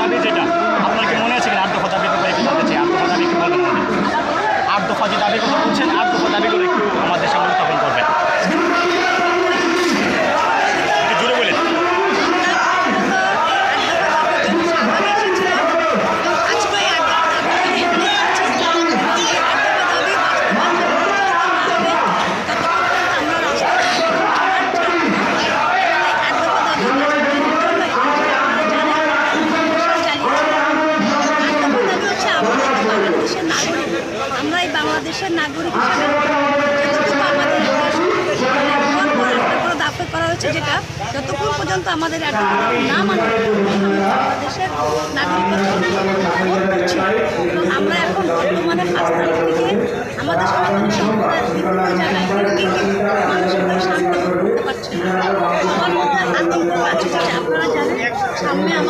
দাবি যেটা, আপনার কি মনে আছে কিনা? আট দফা দাবি ব্যাপারে জানতে চাই আট দফা দাবি কি বলবেন আট দফা যে কথা বলছেন আট দফা দাবিগুলো একটু আমাদের সামনে উত্থাপন করবেন একটু জুড়ে বলেন আমরা এই বাংলাদেশের নাগরিক হিসেবে আমাদের কোনো দাবি করা হয়েছে যেটা, যতক্ষণ পর্যন্ত আমাদের না মানা বাংলাদেশের নাগরিকত্ব আমরা এখন বর্তমানে তারিখ থেকে আমাদের সনাতনী সম্প্রদায়ের কিন্তু মানুষের শান্তি ভোগ করতে পারছে না আমার মধ্যে আতঙ্ক আছে যেটা আপনারা জানেন সামনে আমাদের বড় দিনের উৎসব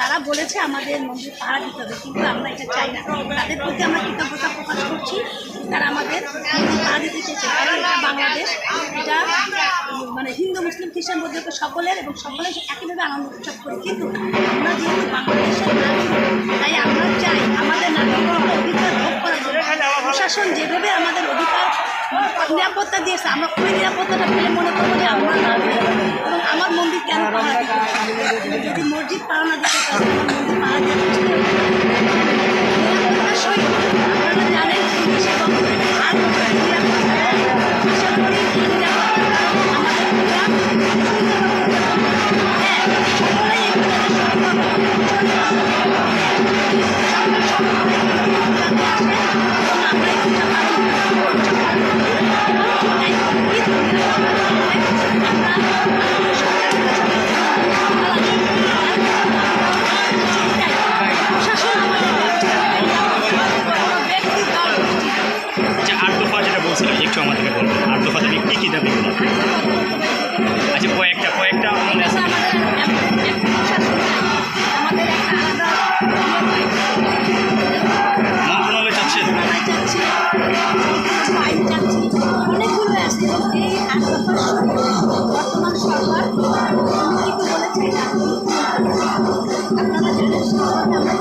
তারা বলেছে আমাদের মন্দির পাহারা দিতে হবে। কিন্তু আমরা এটা চাই না। তাদের প্রতি আমরা কৃতজ্ঞতা প্রকাশ করছি তারা আমাদের পাহারা দিতে চেয়েছে। এটা বাংলাদেশ, এটা মানে হিন্দু, মুসলিম, খ্রিস্টান বৌদ্ধ সকলের এবং সকলে একইভাবে আনন্দ উৎসব করি। কিন্তু আমরা যেহেতু বাংলাদেশের নাগরিক তাই আমরা চাই আমাদের নাগরিকত্ব অধিকার ভোগ করার জন্য। প্রশাসন যেভাবে আমাদের অধিকার, নিরাপত্তা দিয়েছে, আমরা ওই নিরাপত্তাটা পেলে মনে করব যে নাগরিক আমার আট দফা যেটা বলছিলাম একটু আমাদেরকে বলবেন। আট দফা দাবি কী কী দাবিগুলো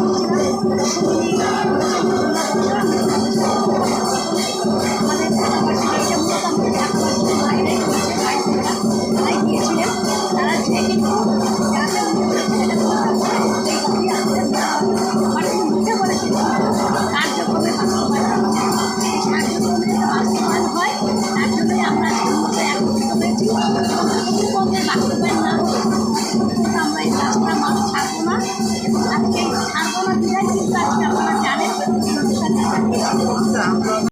なに? uma.